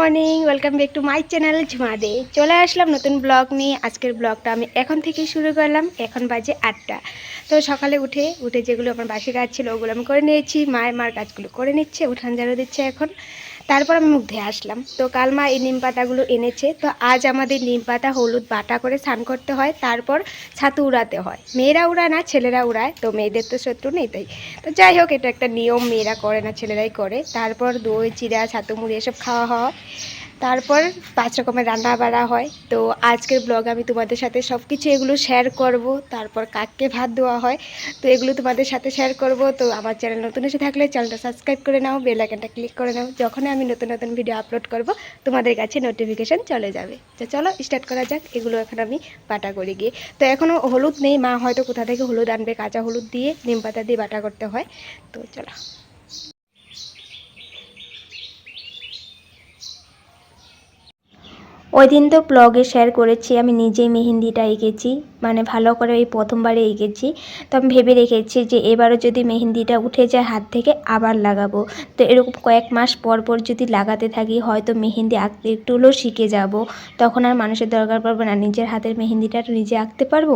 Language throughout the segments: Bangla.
Morning welcome back to my channel Jhuma De চলে আসলাম নতুন ব্লগ নিয়ে। আজকের ব্লগটা আমি এখন থেকে শুরু করলাম। এখন বাজে আটটা। তো সকালে উঠে উঠে যেগুলো আমার বাসি কাজ ছিল, ওগুলো আমি করে নিয়েছি। মায়ের, মার কাজগুলো করে নিচ্ছে, উঠান ঝাড়ু দিচ্ছে এখন। তারপর আমি মুখ ধুয়ে আসলাম। তো কাল মা এই নিম পাতাগুলো এনেছে। তো আজ আমাদের নিম পাতা, হলুদ বাটা করে স্নান করতে হয়। তারপর ছাতু উড়াতে হয়। মেয়েরা উড়ায় না, ছেলেরা উড়ায়। তো মেয়েদের তো শত্রু নেই তাই। তো যাই হোক, এটা একটা নিয়ম। মেয়েরা করে না, ছেলেরাই করে। তারপর দই চিরা ছাতু, মুড়ি, এসব খাওয়া হয়। তারপর পাঁচ রকমের রান্না বাড়া হয়। তো আজকের ব্লগ আমি তোমাদের সাথে সব কিছু এগুলো শেয়ার করব। তারপর কাককে ভাত দেওয়া হয়। তো এগুলো তোমাদের সাথে শেয়ার করব। তো আমার চ্যানেল নতুন এসে থাকলে চ্যানেলটা সাবস্ক্রাইব করে নাও বেল আইকনটা ক্লিক করে নাও। যখনই আমি নতুন নতুন ভিডিও আপলোড করব, তোমাদের কাছে নোটিফিকেশান চলে যাবে। তো চলো স্টার্ট করা যাক। এগুলো এখন আমি বাটা করে গিয়ে। তো এখনও হলুদ নেই। মা হয়তো কোথা থেকে হলুদ আনবে, কাঁচা হলুদ দিয়ে, নিম পাতা দিয়ে বাটা করতে হয়। তো চলো। ওই দিন তো ব্লগে শেয়ার করেছি, আমি নিজেই মেহেন্দিটা এঁকেছি মানে ভালো করে ওই প্রথমবারে এঁকেছি। তো আমি ভেবে রেখেছি যে এবারও যদি মেহেন্দিটা উঠে যায় হাত থেকে, আবার লাগাবো। তো এরকম কয়েক মাস পর পর যদি লাগাতে থাকি, হয়তো মেহেন্দি আঁকতে একটু হলেও শিখে যাব। তখন আর মানুষের দরকার পড়বে না, নিজের হাতের মেহেন্দিটা নিজে আঁকতে পারব।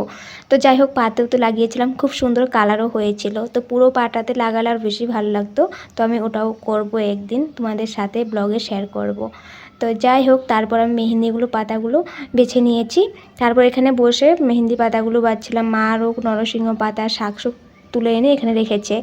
তো যাই হোক, পাতেও তো লাগিয়েছিলাম, খুব সুন্দর কালারও হয়েছিল। তো পুরো পাটাতে লাগালে আর বেশি ভালো লাগতো। তো আমি ওটাও করব একদিন, তোমাদের সাথে ব্লগে শেয়ার করব। তো যাই হোক, তারপর আমি মেহেন্দিগুলো, পাতাগুলো বেছে নিয়েছি। তারপর এখানে বসে মেহেন্দি পাতাগুলো বাচ্ছিলাম মা আরও নরসিংহ পাতা শাক তুলে এনে এখানে রেখেছে।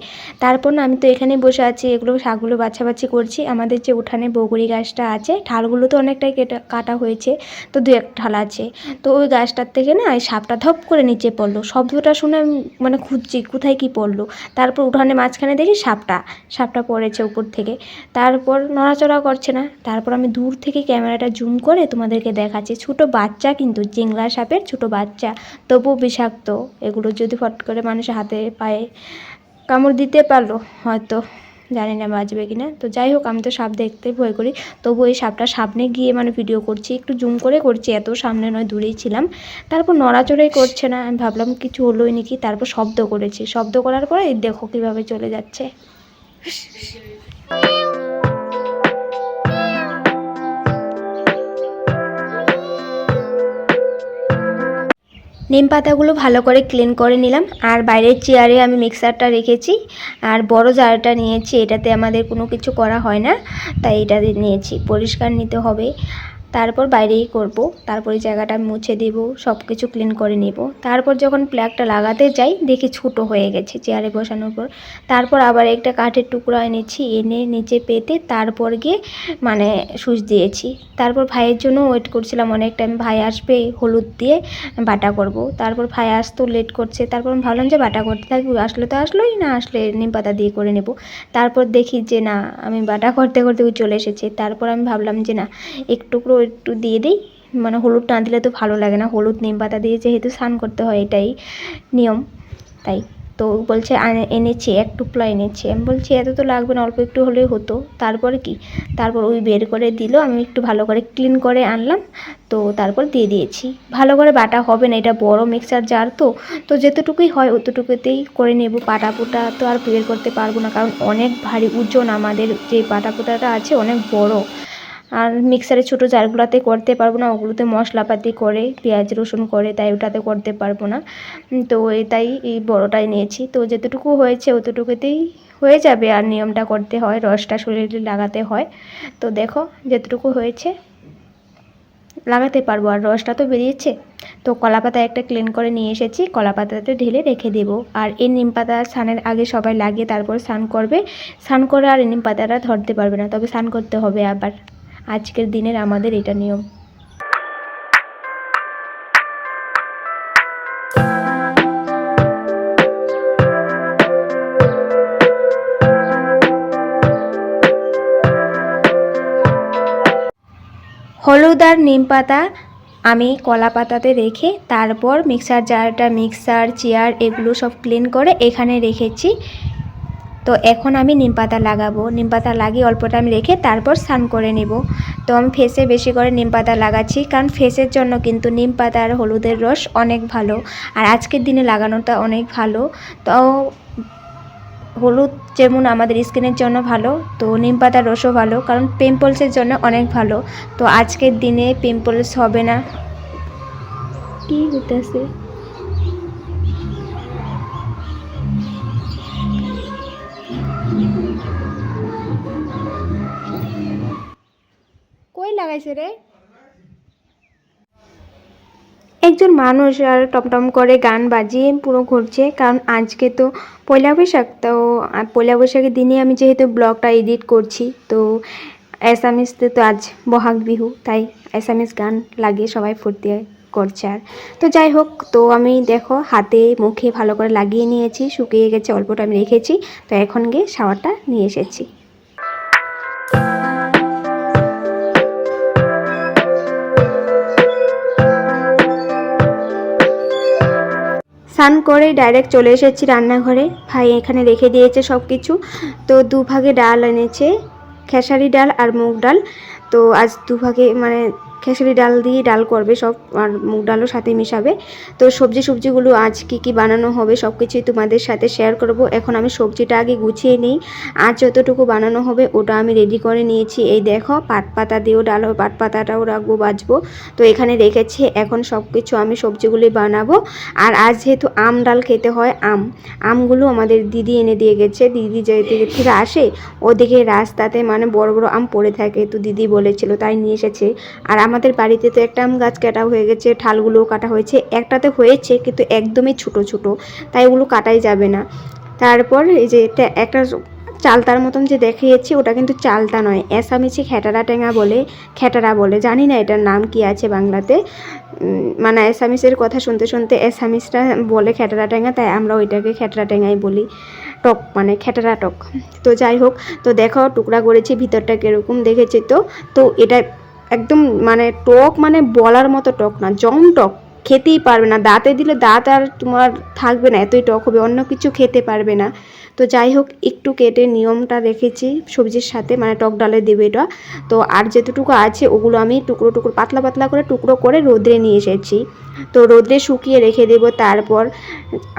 তারপর না আমি তো এখানেই বসে আছি, এগুলো শাকগুলো বাছাবাছি করছি। আমাদের যে উঠানে বগুড়ি গাছটা আছে ঠালগুলো তো অনেকটাই কেটে কাটা হয়েছে, তো দু এক ঠাল আছে। তো ওই গাছটার থেকে না এই সাপটা ধপ করে নিচে পড়ল। শব্দটা শুনে আমি মানে খুঁজছি, কোথায় কি পড়ল? তারপর উঠানে মাঝখানে দেখি সাপটা সাপটা পড়েছে উপর থেকে। তারপর নড়াচড়া করছে না। তারপর আমি দূর থেকে ক্যামেরাটা জুম করে তোমাদেরকে দেখাচ্ছি। ছোটো বাচ্চা কিন্তু, জিংলা সাপের ছোটো বাচ্চা, তবুও বিষাক্ত। এগুলো যদি ফট করে মানুষের হাতে পায়ে কামড় দিতে পারল, হয়তো জানি না বাঁচবে কি না তো যাই হোক, আমি তো সাপ দেখতে ভয় করি। তবু এই সাপটা সামনে গিয়ে মানে ভিডিও করছি, একটু জুম করে করছি, এত সামনে নয়, দূরেই ছিলাম। তারপর নড়াচড়াই করছে না, আমি ভাবলাম কিছু হলোই নাকি, তারপর শব্দ করেছি। শব্দ করার পরে দেখো কীভাবে চলে যাচ্ছে। নিম পাতাগুলো ভালো করে ক্লিন করে নিলাম। আর বাইরের চেয়ারে আমি মিক্সারটা রেখেছি। আর বড় জারটা নিয়েছি, এটাতে আমাদের কোনো কিছু করা হয় না। তাই এটা নিয়েছি, পরিষ্কার নিতে হবে। তারপর বাইরেই করব। তারপরে জায়গাটা মুছে দেব সব কিছু ক্লিন করে নেব। তারপর যখন প্লাগটা লাগাতে যাই, দেখি ছোটো হয়ে গেছে চেয়ারে বসানোর পর। তারপর আবার একটা কাঠের টুকরো এনেছি, এনে নিচে পেতে তারপর গিয়ে মানে সুচ দিয়েছি। তারপর ভাইয়ের জন্য ওয়েট করছিলাম অনেক টাইম ভাই আসবে, হলুদ দিয়ে বাটা করব। তারপর ভাই আসতো লেট করছে, তারপর ভাবলাম যে বাটা করতে থাকি আসলে তো আসলোই না, আসলে নিম পাতা দিয়ে করে নেব। তারপর দেখি যে না, আমি বাটা করতে করতে চলে এসেছে। তারপর আমি ভাবলাম যে না একটুকরো একটু দিয়ে দিই। মানে হলুদ না দিলে তো ভালো লাগে না। হলুদ নিম পাতা দিয়ে যেহেতু স্নান করতে হয় এটাই নিয়ম। তাই তো বলছে এনেছি, এক টুকরা এনেছি। আমি বলছি, এত তো লাগবে না, অল্প একটু হলেই হতো। তারপরে কি? তারপর ওই বের করে দিল, আমি একটু ভালো করে ক্লিন করে আনলাম। তো তারপর দিয়ে দিয়েছি। ভালো করে বাটা হবে না, এটা বড় মিক্সার জার তো। তো যেতটুকুই হয় অতটুকুতেই করে নেব। পাটা পোটা তো আর বের করতে পারব না, কারণ অনেক ভারী ওজন আমাদের যে পাটা পোটাটা আছে, অনেক বড়। আর মিক্সারে ছোটো জারগুলোতে করতে পারব না, ওগুলোতে মশলাপাতি করে, পেঁয়াজ রসুন করে, তাই ওটাতে করতে পারব না। তো এটাই এই বড়টাই নিয়েছি। তো যেতটুকু হয়েছে অতটুকুতেই হয়ে যাবে, আর নিয়মটা করতে হয়, রসটা শরীরে লাগাতে হয়। তো দেখো যেতটুকু হয়েছে, লাগাতে পারব। আর রসটা তো বেরিয়েছে, তো কলা পাতা একটা ক্লিন করে নিয়ে এসেছি, কলা পাতাতে ঢেলে রেখে দেবো। আর এই নিম পাতা স্নানের আগে সবাই লাগিয়ে তারপর স্নান করবে। স্নান করে আর এই নিম পাতাটা ধরতে পারবে না, তবে স্নান করতে হবে আবার। আজকের দিনের আমাদের এটা নিয়ম। হলুদ আর নিম পাতা আমি কলা পাতাতে রেখে তারপর মিক্সার জারটা মিক্সার চেয়ার এগুলো সব ক্লিন করে এখানে রেখেছি। তো এখন আমি নিম পাতা লাগাবো। নিম পাতা লাগিয়ে অল্প টাইম রেখে তারপর স্নান করে নেব। তো আমি ফেসে বেশি করে নিম পাতা লাগাচ্ছি, কারণ ফেসের জন্য কিন্তু নিম পাতা আর হলুদের রস অনেক ভালো। আর আজকের দিনে লাগানোটা অনেক ভালো। তো হলুদ যেমন আমাদের স্কিনের জন্য ভালো, তো নিম পাতার রসও ভালো, কারণ পিম্পলসের জন্য অনেক ভালো। তো আজকের দিনে পিম্পলস হবে না। কি হইতেছে? কই লাগাইছে রে? একজন মানুষ আর টমটম করে গান বাজিয়ে পুরো ঘুরছে, কারণ আজকে তো পয়লা বৈশাখ, তো পয়লা বৈশাখের দিনে আমি যেহেতু ব্লগটা এডিট করছি, তো অ্যাসামিসতে তো আজ বহাগ বিহু, তাই অ্যাসামিস গান লাগিয়ে সবাই ফুর্তি করছে আর। তো যাই হোক, তো আমি দেখো হাতে মুখে ভালো করে লাগিয়ে নিয়েছি, শুকিয়ে গেছে, অল্পটা আমি রেখেছি, তো এখন গিয়ে শাওয়ারটা নিয়ে এসেছি। স্নান করে ডাইরেক্ট চলে এসেছি রান্নাঘরে। ভাই এখানে রেখে দিয়েছে সব কিছু তো দুভাগে ডাল এনেছে, খেসারি ডাল আর মুগ ডাল। তো আজ দুভাগে মানে খেসারি ডাল দিয়ে ডাল করবে, সব আর মুগ ডালও সাথে মিশাবে। তো সবজি সবজিগুলো আজ কি কি বানানো হবে সব কিছুই তোমাদের সাথে শেয়ার করব। এখন আমি সবজিটা আগে গুছিয়ে নিই। আজ যতটুকু বানানো হবে ওটা আমি রেডি করে নিয়েছি। এই দেখো, পাট পাতা দিয়েও ডাল হবে, পাট পাতাটাও রাখব, বাজবো। তো এখানে রেখেছি, এখন সব কিছু আমি সবজিগুলি বানাবো। আর আজ যেহেতু আম ডাল খেতে হয়, আম, আমগুলো আমাদের দিদি এনে দিয়ে গেছে। দিদি যে দিকে থেকে আসে, ওদিকে রাস্তাতে মানে বড় বড় আম পড়ে থাকে, তো দিদি বলেছিল, তাই নিয়ে এসেছে। আর আমাদের বাড়িতে তো একটা আম গাছ কাটা হয়ে গেছে, ঠালগুলোও কাটা হয়েছে। একটাতে হয়েছে কিন্তু একদমই ছোট ছোট। তাই ওগুলো কাটাই যাবে না। তারপর এই যে এটা একটা চালতার মতন যে দেখিয়েছি, ওটা কিন্তু চালতা নয়। অ্যাসামিছি খেটারা টেঙা বলে খেটারা বলে। জানি না এটার নাম কি আছে বাংলাতে। মানে অ্যাসামিসের কথা শুনতে শুনতে অ্যাসামিসরা বলে খেটারা টেঙা, তাই আমরা ওইটাকে খেটরা টেঙাই বলি। টক মানে খেটারা টক। তো যাই হোক, তো দেখো, টুকরা করেছি, ভিতরটা কীরকম দেখেছি তো। তো এটা একদম মানে টক মানে বলার মতো টক না জম টক। খেতেই পারবে না। দাঁতে দিলে দাঁত আর তোমার থাকবে না, এতই টক হবে, অন্য কিছু খেতে পারবে না। তো যাই হোক, একটু কেটে নিয়মটা রেখেছি সবজির সাথে মানে টক ডালে দেবে এটা। তো আর যেতটুকু আছে, ওগুলো আমি টুকরো টুকরো, পাতলা পাতলা করে টুকরো করে রোদ্রে নিয়ে এসেছি। তো রোদ্রে শুকিয়ে রেখে দেবো, তারপর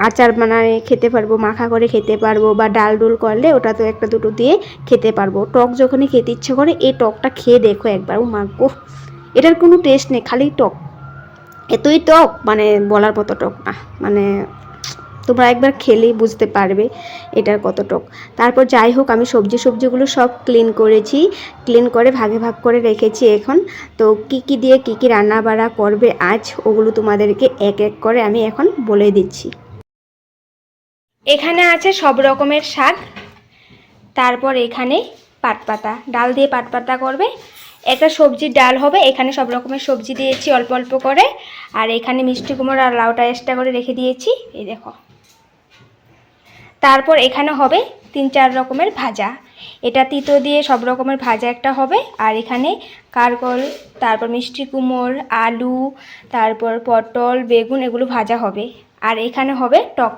আচার বানায় খেতে পারব, মাখা করে খেতে পারব, বা ডাল ডুল করলে ওটা তো একটা দুটো দিয়ে খেতে পারব। টক যখনই খেতে ইচ্ছে করে, এই টকটা খেয়ে দেখো একবার ও মাগো এটার কোনো টেস্ট নেই, খালি টক। এতই টক মানে বলার মতো টক না। মানে তোমরা একবার খেলেই বুঝতে পারবে এটার কত টক। তারপর যাই হোক, আমি সবজি সবজিগুলো সব ক্লিন করেছি। ক্লিন করে ভাগে ভাগ করে রেখেছি এখন। তো কি কি দিয়ে কি কি রান্না বাড়া করবে আজ, ওগুলো তোমাদেরকে এক এক করে আমি এখন বলে দিচ্ছি। এখানে আছে সব রকমের শাক। তারপর এখানে পাট পাতা ডাল দিয়ে পাট পাতা করবে। একটা সবজির ডাল হবে, এখানে সব রকমের সবজি দিয়েছি অল্প অল্প করে। আর এখানে মিষ্টি কুমড়ো আর লাউটা এক্সট্রা করে রেখে দিয়েছি, এই দেখো। তারপর এখানে হবে তিন চার রকমের ভাজা। এটা তিতো দিয়ে সব রকমের ভাজা একটা হবে, আর এখানে কারকল তারপর মিষ্টি কুমড়, আলু, তারপর পটল, বেগুন এগুলো ভাজা হবে। আর এখানে হবে টক।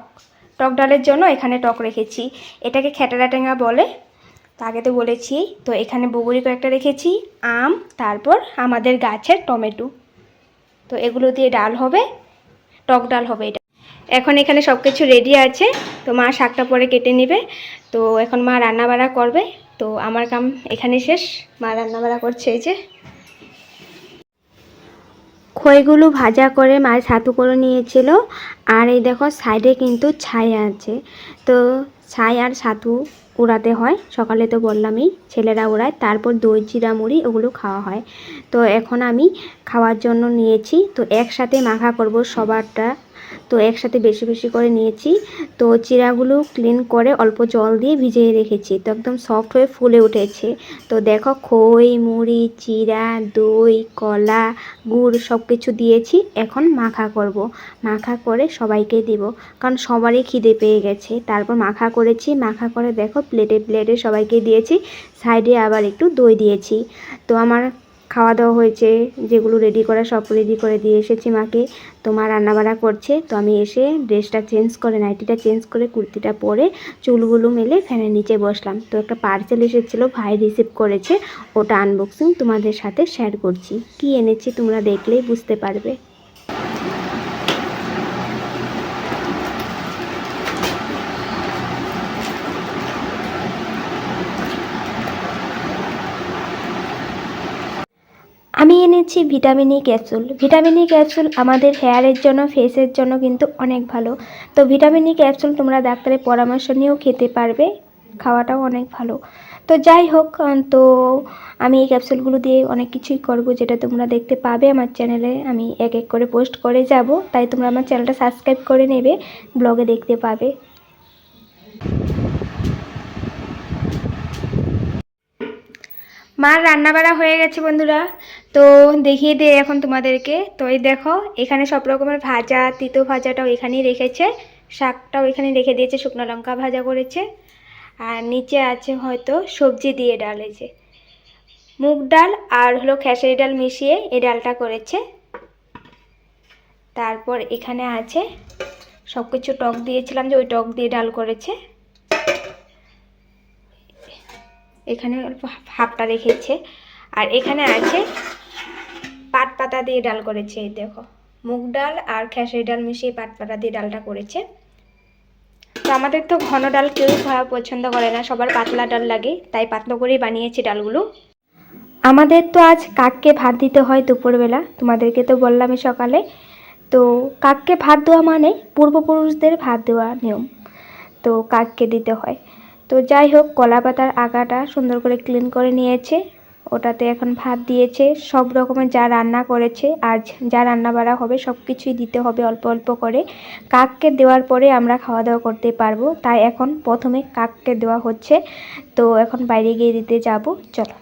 টক ডালের জন্য এখানে টক রেখেছি। এটাকে খেটারা টেঙা বলে। তো আগে তো বলেছি, তো এখানে বগুড়ি কয়েকটা রেখেছি, আম, তারপর আমাদের গাছের টমেটো। তো এগুলো দিয়ে ডাল হবে, টক ডাল হবে এটা। এখন এখানে সব কিছু রেডি আছে, তো মা শাকটা পরে কেটে নেবে। তো এখন মা রান্নাবাড়া করবে, তো আমার কাম এখানে শেষ। মা রান্নাবাড়া করছে এই যে। খইগুলো ভাজা করে মায়ের ছাতু করে নিয়েছিল, আর এই দেখো সাইডে কিন্তু ছাই আছে। তো ছাই আর ছাতু উড়াতে হয়। সকালে তো বললামই, ছেলেরা উড়ায়, তারপর দই, জিরা, মুড়ি ওগুলো খাওয়া হয়। তো এখন আমি খাওয়ার জন্য নিয়েছি। তো একসাথে মাখা করব সবারটা। তো একসাথে বেশি বেশি করে নিয়েছি। তো চিরাগুলো ক্লিন করে অল্প জল দিয়ে ভিজিয়ে রেখেছি। তো একদম সফট হয়ে ফুলে উঠেছে। তো দেখো খই, মুড়ি, চিরা, দই, কলা, গুড় সব কিছু দিয়েছি। এখন মাখা করব। মাখা করে সবাইকে দিব। কারণ সবারই খিদে পেয়ে গেছে। তারপর মাখা করেছি। মাখা করে দেখো প্লেটে প্লেটে সবাইকে দিয়েছি। সাইডে আবার একটু দই দিয়েছি। তো আমার খাওয়া দাওয়া হয়েছে, যেগুলো রেডি করা, সব রেডি করে দিয়ে এসেছি মাকে। তোমার মা রান্নাবাড়া করছে, তো আমি এসে ড্রেসটা চেঞ্জ করে নাইটিটা চেঞ্জ করে, কুর্তিটা পরে চুলগুলো মেলে ফ্যানের নিচে বসলাম। তো একটা পার্সেল এসেছিল, ভাই রিসিভ করেছে, ওটা আনবক্সিং তোমাদের সাথে শেয়ার করছি। কি এনেছি তোমরা দেখলেই বুঝতে পারবে। আমি এনেছি vitamin E capsule vitamin E capsule আমাদের হেয়ারের জন্য ফেসের জন্য কিন্তু অনেক ভালো। তো ভিটামিন ই ক্যাপসুল তোমরা ডাক্তারের পরামর্শ নিয়েও খেতে পারবে, খাওয়াটাও অনেক ভালো। তো যাই হোক তো আমি এই ক্যাপসুলগুলো দিয়ে অনেক কিছুই করব, যেটা তোমরা দেখতে পাবে আমার চ্যানেলে আমি এক এক করে পোস্ট করে যাব, তাই তোমরা আমার চ্যানেলটা সাবস্ক্রাইব করে নেবে ব্লগে দেখতে পাবে। মার রান্নাবাড়া হয়ে গেছে বন্ধুরা। তো দেখিয়ে দিই এখন তোমাদেরকে। তো এই দেখো, এখানে সব রকমের ভাজা, তিতো ভাজাটাও এখানেই রেখেছে। শাকটাও এখানে রেখে দিয়েছে, শুকনো লঙ্কা ভাজা করেছে। আর নিচে আছে হয়তো সবজি দিয়ে ডাল যে। মুগ ডাল আর হলো খেসারি ডাল মিশিয়ে এই ডালটা করেছে। তারপর এখানে আছে সব কিছু টক দিয়েছিলাম যে ওই টক দিয়ে ডাল করেছে। এখানে হাফটা রেখেছে। আর এখানে আছে পাট পাতা দিয়ে ডাল করেছে, এই দেখো। মুগ ডাল আর খেসারি ডাল মিশিয়ে পাট পাতা দিয়ে ডালটা করেছে। তো আমাদের তো ঘন ডাল কেউ খাওয়া পছন্দ করে না, সবার পাতলা ডাল লাগে, তাই পাতলা করেই বানিয়েছি ডালগুলো। আমাদের তো আজ কাককে ভাত দিতে হয় দুপুরবেলা, তোমাদেরকে তো বললামই সকালে। তো কাককে ভাত দেওয়া মানে পূর্বপুরুষদের ভাত দেওয়া নিয়ম, তো কাককে দিতে হয়। তো যাই হোক, কলা পাতার আগাটা সুন্দর করে ক্লিন করে নিয়েছে। ওটাতে এখন ভাত দিয়েছে। সব রকমের যা রান্না করেছে, আজ যা রান্না বাড়া হবে সব কিছুই দিতে হবে অল্প অল্প করে। কাককে দেওয়ার পরে আমরা খাওয়া দাওয়া করতে পারব। তাই এখন প্রথমে কাককে দেওয়া হচ্ছে। তো এখন বাইরে গিয়ে দিতে যাব। চলো।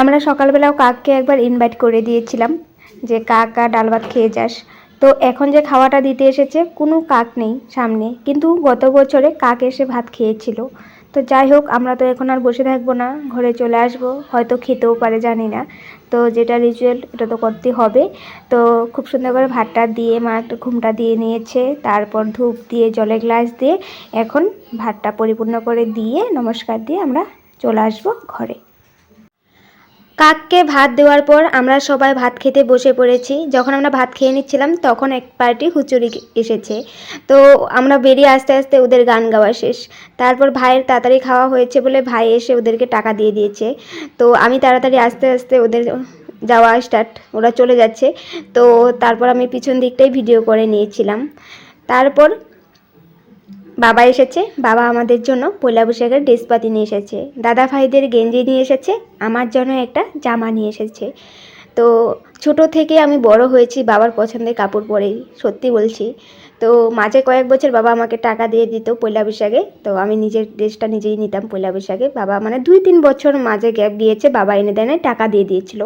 আমরা সকালবেলাও কাককে একবার ইনভাইট করে দিয়েছিলাম যে, কাক ডাল ভাত খেয়ে যাস। তো এখন যে খাওয়াটা দিতে এসেছে, কোনো কাক নেই সামনে। কিন্তু গত বছরে কাক এসে ভাত খেয়েছিল। তো যাই হোক, আমরা তো এখন আর বসে থাকব না, ঘরে চলে আসব। হয়তো খেতেও পারে, জানি না। তো যেটা রিচুয়াল এটা তো করতে হবে। তো খুব সুন্দর করে ভাতটা দিয়ে মা একটু ঘুমটা দিয়ে নিয়েছে। তারপর ধূপ দিয়ে, জলের গ্লাস দিয়ে, এখন ভাতটা পরিপূর্ণ করে দিয়ে, নমস্কার দিয়ে আমরা চলে আসব ঘরে। কাককে ভাত দেওয়ার পর আমরা সবাই ভাত খেতে বসে পড়েছি। যখন আমরা ভাত খেয়ে নিচ্ছিলাম, তখন এক পার্টি হুচুরি এসেছে। তো আমরা বেরিয়ে আস্তে আস্তে ওদের গান গাওয়া শেষ। তারপর ভাইয়ের তাড়াতাড়ি খাওয়া হয়েছে বলে ভাই এসে ওদেরকে টাকা দিয়ে দিয়েছে। তো আমি তাড়াতাড়ি আস্তে আস্তে ওদের যাওয়া স্টার্ট, ওরা চলে যাচ্ছে। তো তারপর আমি পিছন দিকটাই ভিডিও করে নিয়েছিলাম। তারপর বাবা এসেছে, বাবা আমাদের জন্য পয়লা বৈশাখের ড্রেসপাতি নিয়ে এসেছে। দাদা ভাইদের গেঞ্জি নিয়ে এসেছে, আমার জন্য একটা জামা নিয়ে এসেছে। তো ছোট থেকে আমি বড় হয়েছি বাবার পছন্দের কাপড় পরেই, সত্যি বলছি। তো মাঝে কয়েক বছর বাবা আমাকে টাকা দিয়ে দিত পয়লা বৈশাখে তো আমি নিজের ড্রেসটা নিজেই নিতাম পয়লা বৈশাখে বাবা মানে দুই তিন বছর মাঝে গ্যাপ গিয়েছে, বাবা এনে দেয় টাকা দিয়ে দিয়েছিল।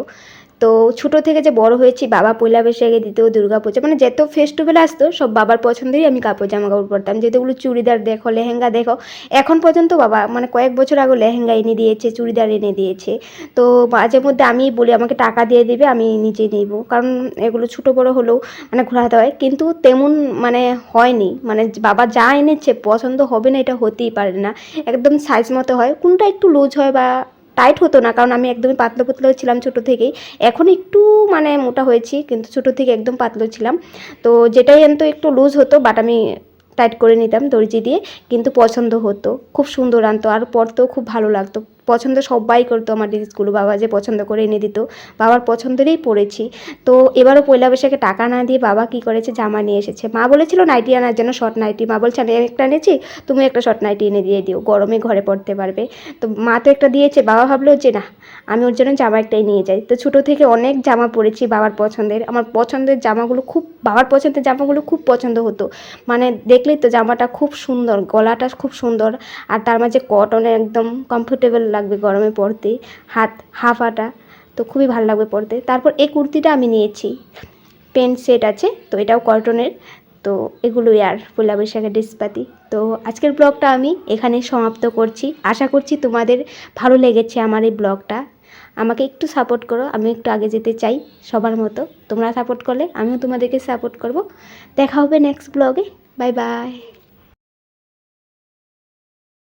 তো ছোট থেকে যে বড় হয়েছি, বাবা পয়লা বৈশাখে দিত দুর্গা পুজো মানে যত ফেস্টিভ্যাল আসতো, সব বাবার পছন্দেরই আমি কাপড় জামা কাপড় পরতাম যেগুলো চুড়িদার দেখো, লেহেঙ্গা দেখো, এখন পর্যন্ত বাবা মানে কয়েক বছর আগে লেহেঙ্গা এনে দিয়েছে, চুড়িদার এনে দিয়েছে। তো মাঝে মধ্যে আমি বলি, আমাকে টাকা দিয়ে দিবে, আমি নিজে নিব। কারণ এগুলো ছোটো বড় হলেও মানে ঘোরাতে হয়। কিন্তু তেমন মানে হয়নি। মানে বাবা যা এনেছে, পছন্দ হবে না, এটা হতেই পারে না। একদম সাইজ মতো হয়। কোনটা একটু লুজ হয় বা টাইট হতো না, কারণ আমি একদমই পাতলা পুতলা ছিলাম ছোটো থেকেই। এখন একটু মানে মোটা হয়েছি, কিন্তু ছোটো থেকে একদম পাতলো ছিলাম। তো যেটাই আনতো একটু লুজ হতো বাট আমি টাইট করে নিতাম দর্জি দিয়ে কিন্তু পছন্দ হতো। খুব সুন্দর আনতো, আর পরতেও খুব ভালো লাগতো। পছন্দ সবাই করতো আমার ড্রেসগুলো বাবা যে পছন্দ করে এনে দিত, বাবার পছন্দেরই পরেছি তো এবারও পয়লা বৈশাখে টাকা না দিয়ে বাবা কি করেছে? জামা নিয়ে এসেছে। মা বলেছিল, নাইটি আনার জন্য শর্ট নাইটি মা বলছে, আমি একটা এনেছি, তুমি একটা শর্ট নাইটি এনে দিয়ে দিও, গরমে ঘরে পড়তে পারবে। তো মা তো একটা দিয়েছে, বাবা ভাবলো যে, না, আমি ওর জন্য জামা একটাই নিয়ে যাই। তো ছোটো থেকে অনেক জামা পরেছি বাবার পছন্দের। আমার পছন্দের জামাগুলো খুব, বাবার পছন্দের জামাগুলো খুব পছন্দ হতো। মানে দেখলেই তো জামাটা খুব সুন্দর, গলাটা খুব সুন্দর, আর তার মাঝে কটনের একদম কমফোর্টেবল লাগবে গরমে পরতে হাত, হাফ আটা, তো খুবই ভালো লাগবে পরতে তারপর এই কুর্তিটা আমি নিয়েছি। পেন্ট সেট আছে, তো এটাও কটনের তো এগুলোই আর পয়লা বৈশাখের ড্রেসপাতি তো আজকের ব্লগটা আমি এখানে সমাপ্ত করছি। আশা করছি তোমাদের ভালো লেগেছে আমার এই ব্লগটা। আমাকে একটু সাপোর্ট করো, আমি একটু আগে যেতে চাই সবার মতো। তোমরা সাপোর্ট করলে, আমিও তোমাদেরকে সাপোর্ট করব। দেখা হবে নেক্সট ব্লগে বাই বাই